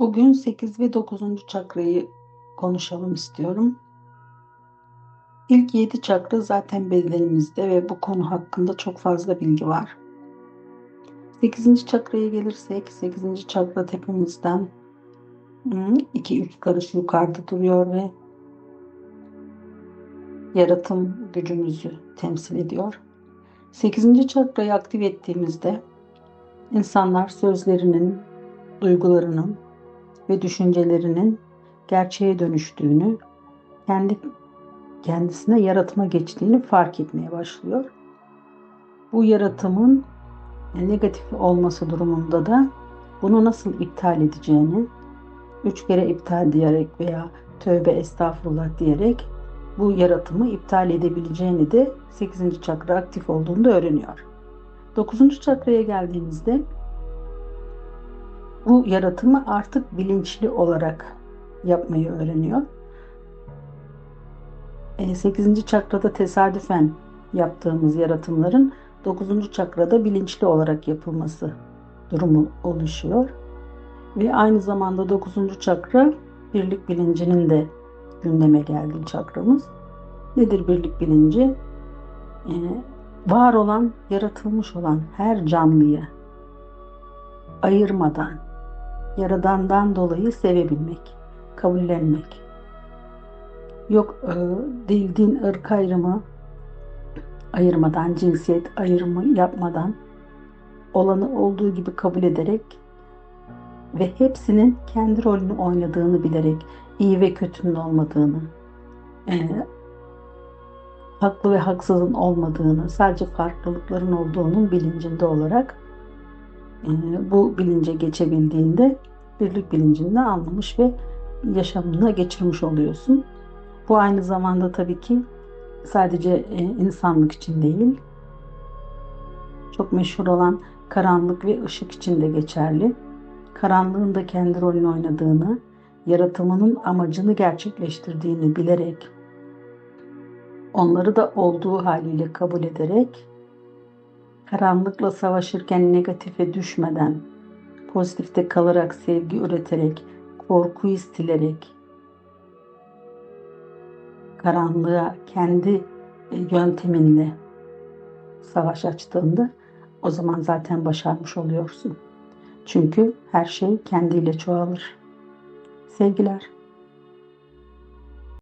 Bugün 8 ve 9. çakrayı konuşalım istiyorum. İlk 7 çakra zaten bedenimizde ve bu konu hakkında çok fazla bilgi var. 8. çakraya gelirsek 8. çakra tepemizden 2-3 karış yukarıda duruyor ve yaratım gücümüzü temsil ediyor. 8. çakrayı aktif ettiğimizde insanlar sözlerinin, duygularının ve düşüncelerinin gerçeğe dönüştüğünü, kendi kendisine yaratma geçtiğini fark etmeye başlıyor. Bu yaratımın negatif olması durumunda da bunu nasıl iptal edeceğini, üç kere iptal diyerek veya tövbe estağfurullah diyerek bu yaratımı iptal edebileceğini de 8. çakra aktif olduğunda öğreniyor. 9. çakraya geldiğimizde bu yaratımı artık bilinçli olarak yapmayı öğreniyor. 8. E, çakrada tesadüfen yaptığımız yaratımların 9. çakrada bilinçli olarak yapılması durumu oluşuyor. Ve aynı zamanda 9. çakra birlik bilincinin de gündeme geldiği çakramız. Nedir birlik bilinci? Ee, var olan, yaratılmış olan her canlıyı ayırmadan, Yaradan'dan dolayı sevebilmek, kabullenmek. Yok e, dil, din, ırk ayrımı ayırmadan, cinsiyet ayrımı yapmadan olanı olduğu gibi kabul ederek ve hepsinin kendi rolünü oynadığını bilerek iyi ve kötünün olmadığını, e, haklı ve haksızın olmadığını, sadece farklılıkların olduğunun bilincinde olarak bu bilince geçebildiğinde birlik bilincinde anlamış ve yaşamına geçirmiş oluyorsun. Bu aynı zamanda tabii ki sadece e, insanlık için değil, çok meşhur olan karanlık ve ışık için de geçerli. Karanlığın da kendi rolünü oynadığını, yaratımının amacını gerçekleştirdiğini bilerek, onları da olduğu haliyle kabul ederek, karanlıkla savaşırken negatife düşmeden, pozitifte kalarak sevgi üreterek, korku istilerek, karanlığa kendi e, yönteminle savaş açtığında o zaman zaten başarmış oluyorsun. Çünkü her şey kendiyle çoğalır. Sevgiler.